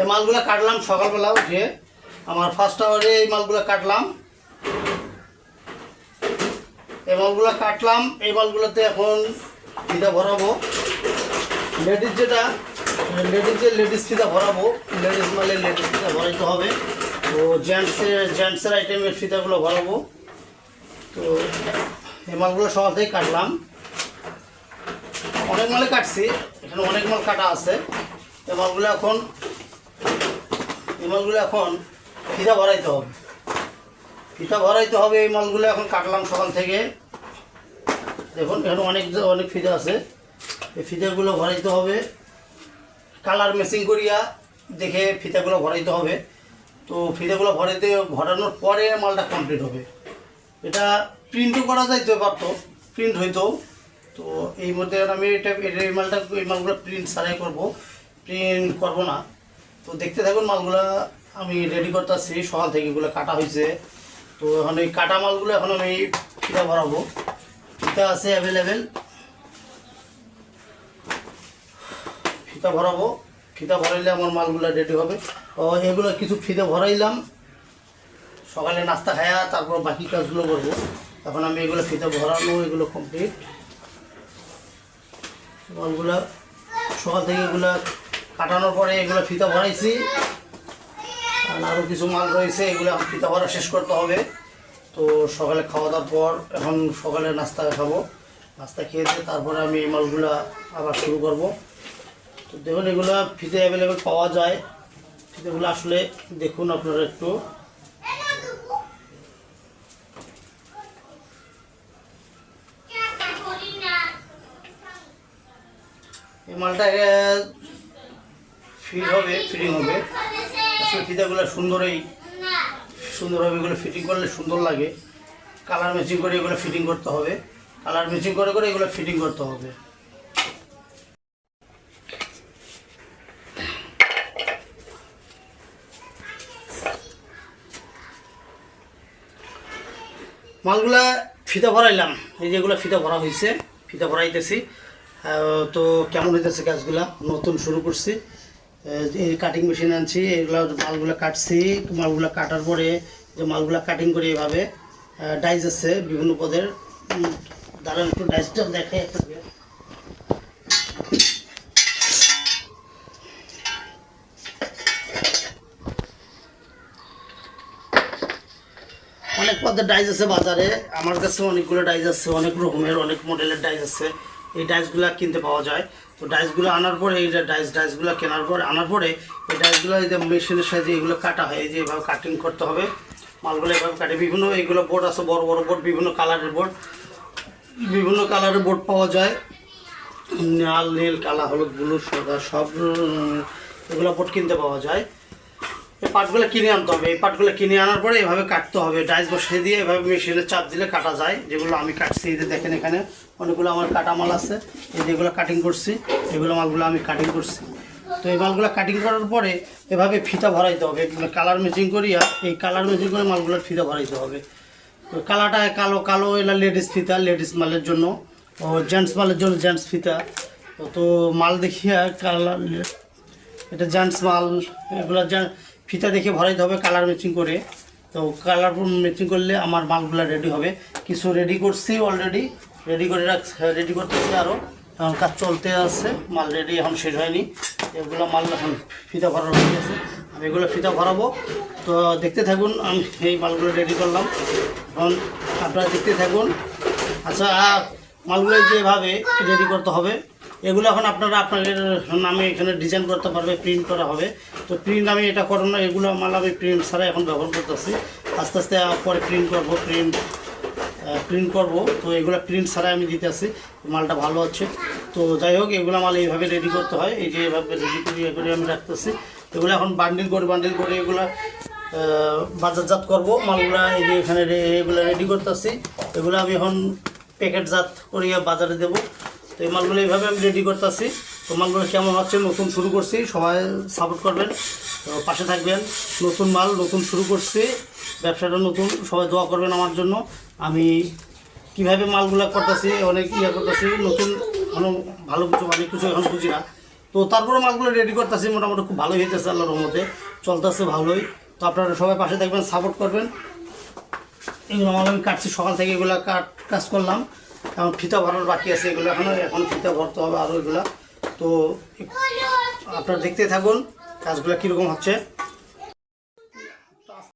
এই মালগুলো কাটলাম সকালবেলা উঠে। আমার ফার্স্ট আওয়ারে এই মালগুলো কাটলাম। এই মালগুলো কাটলাম, এই মালগুলোতে এখন ফিতা ভরাবো। লেডিস যেটা লেডিস যে লেডিস ফিতা ভরাবো লেডিস মালে লেডিস ফিতা ভরাইতে হবে। তো জেন্টসের জেন্টসের আইটেমের ফিতাগুলো ভরাবো। তো এই মালগুলো সকাল থেকে কাটলাম। অনেক মালে কাটছি, এখানে অনেক মাল কাটা আছে। এই মালগুলো এখন এই মালগুলো এখন ফিতা ভরাইতে হবে। ফিতা ভরাইতে হবে, এই মালগুলো এখন কাটলাম সকাল থেকে। দেখুন, এখানে অনেক অনেক ফিতা আছে। এই ফিতাগুলো ভরাইতে হবে। কালার মেসিং করিয়া দেখে ফিতাগুলো ভরাইতে হবে। তো ফিতাগুলো ভরাইতে, ভরানোর পরে মালটা কমপ্লিট হবে। এটা প্রিন্টও করা যাইতে পারতো প্রিন্ট হইতো। তো এই মধ্যে আমি এটা এটা এই মালটা, এই মালগুলো প্রিন্ট সারাই করব। প্রিন্ট করব না। তো দেখতে থাকুন মালগুলো, আমি রেডি করতেছি, সকাল থেকে এগুলো কাটা হয়েছে তো এখন এই কাটা মালগুলো এখন আমি ফিতা ভরাবো। ফিতা আছে অ্যাভেলেবেল ফিতা ভরাবো। ফিতা ভরাইলে আমার মালগুলো রেডি হবে। ও, এগুলো কিছু ফিতে ভরাইলাম। সকালে নাস্তা খায়া তারপর বাকি কাজগুলো করব। এখন আমি এগুলো ফিতে ভরানো এগুলো কমপ্লিট মালগুলো সকাল থেকে এগুলো কাটানোর পরে এগুলো ফিতা ভরাইছি। আরও কিছু মাল রয়েছে, এগুলো ফিতা ভরা শেষ করতে হবে। তো সকালে খাওয়া দাওয়ার পর এখন সকালে নাস্তা খাব। নাস্তা খেয়ে দিয়ে তারপরে আমি এই মালগুলো আবার শুরু করব। তো দেখুন, এগুলো ফিতে অ্যাভেলেবেল পাওয়া যায়। ফিতেগুলো আসলে দেখুন আপনারা একটু। এই মালটা ফিট হবে ফিটিং হবে। আসলে ফিতাগুলো সুন্দরই সুন্দরভাবে এগুলো ফিটিং করলে সুন্দর লাগে। কালার ম্যাচিং করে এগুলো ফিটিং করতে হবে। কালার ম্যাচিং করে করে এগুলো ফিটিং করতে হবে। মালগুলা ফিতা ভরাইলাম। এই যেগুলো ফিতা ভরা হয়েছে, ফিতা ভরাইতেছি। তো কেমন হইতেছে গাছগুলা? নতুন শুরু করছি। কাটিং মেশিন আনছি, এগুলো মালগুলো কাটছি। মালগুলো কাটার পরে যে মালগুলা কাটিং করে এভাবে ডাইজ আছে বিভিন্ন পদের। দাঁড়ান একটু ডাইজটা দেখে অনেক পদের ডাইজ আছে বাজারে। আমার কাছে অনেকগুলো ডাইজ আছে, অনেক রকমের, অনেক মডেলের ডাইজ আছে। এই ডাইসগুলো কিনতে পাওয়া যায়। তো ডাইসগুলো আনার পরে, এই যে ডাইস ডাইসগুলো কেনার পরে, আনার পরে এই ডাইসগুলো এই যে মেশিনের সাহায্যে এগুলো কাটা হয়। এই যে এভাবে কাটিং করতে হবে। মালগুলো এভাবে কাটে। বিভিন্ন এইগুলো বোর্ড আছে, বড় বড় বোর্ড বিভিন্ন কালারের বোর্ড বিভিন্ন কালারের বোর্ড পাওয়া যায়। লাল নীল, কালা, হলুদ ব্লু সাদা, সব এগুলো বোর্ড কিনতে পাওয়া যায়। এই পাটগুলো কিনে আনতে হবে। এই পাটগুলো কিনে আনার পরে এভাবে কাটতে হবে। ডাইস বসিয়ে দিয়ে এভাবে মেশিনে চাপ দিলে কাটা যায়। যেগুলো আমি কাটছি, এই দেখেন এখানে অনেকগুলো আমার কাটা মাল আছে। এই যেগুলো কাটিং করছি, এগুলো মালগুলো আমি কাটিং করছি। তো এই মালগুলো কাটিং করার পরে এভাবে ফিতা ভরাইতে হবে। কালার ম্যাচিং করিয়া এই কালার ম্যাচিং করে মালগুলোর ফিতা ভরাইতে হবে। তো কালাটা কালো কালো এলা লেডিস ফিতা লেডিস মালের জন্য। ও জেন্টস মালের জন্য জেন্টস ফিতা। তো মাল দেখিয়া কালার এটা জেন্টস মাল, এগুলো ফিতা দেখে ভরাইতে হবে কালার ম্যাচিং করে। তো কালার ম্যাচিং করলে আমার মালগুলো রেডি হবে। কিছু রেডি করছি অলরেডি রেডি করে রাখ রেডি করতেছি আরও এখন কাজ চলতে আছে, মাল রেডি এখন শেষ হয়নি। এগুলো মাল এখন ফিতা ভরানো গেছে। আমি এগুলো ফিতা ভরাবো। তো দেখতে থাকুন, আমি এই মালগুলো রেডি করলাম। এখন আপনারা দেখতে থাকুন। আচ্ছা মালগুলো যেভাবে রেডি করতে হবে এগুলো এখন আপনারা আপনাদের নামে এখানে ডিজাইন করতে পারবে প্রিন্ট করা হবে। তো প্রিন্ট আমি এটা করব না, এগুলো মাল আমি প্রিন্ট ছাড়া এখন ব্যবহার করতেছি। আস্তে আস্তে পরে প্রিন্ট করব প্রিন্ট প্রিন্ট করব। তো এগুলো প্রিন্ট ছাড়াই আমি দিতেছি, মালটা ভালো হচ্ছে। তো যাই হোক, এগুলো মাল এইভাবে রেডি করতে হয়, এই যে এভাবে রেডি করে ইয়ে করে আমি রাখতেছি। এগুলো এখন বান্ডিল করে বান্ডিল করে এগুলো বাজারজাত করব। মালগুলো এই যে এখানে এগুলো রেডি করতেছি। এগুলো আমি এখন প্যাকেটজাত করিয়া বাজারে দেব। তো এই মালগুলো এইভাবে আমি রেডি করতেছি। তো মালগুলো কেমন হচ্ছে, নতুন শুরু করছি, সবাই সাপোর্ট করবেন। পাশে থাকবেন, নতুন মাল নতুন শুরু করছি, ব্যবসাটা নতুন, সবাই দোয়া করবেন আমার জন্য। আমি কীভাবে মালগুলো করতেছি, অনেক ইয়ে করতেছি, নতুন, এখনও ভালো কিছু অনেক কিছু এখন বুঝি না। তো তারপরে মালগুলো রেডি করতেছি, মোটামুটি খুব ভালোই হইতেছে আল্লাহর রহমতে, চলতেছে ভালোই। তো আপনারা সবাই পাশে থাকবেন সাপোর্ট করবেন। এগুলো আমার আমি কাটছি, সকাল থেকে এগুলো কাট কাজ করলাম। এখন ফিতা ভরার বাকি আছে এগুলো এখন এখন ফিতা ভরতে হবে আরও এগুলো। তো আপনারা দেখতে থাকুন, কাজগুলো কীরকম হচ্ছে।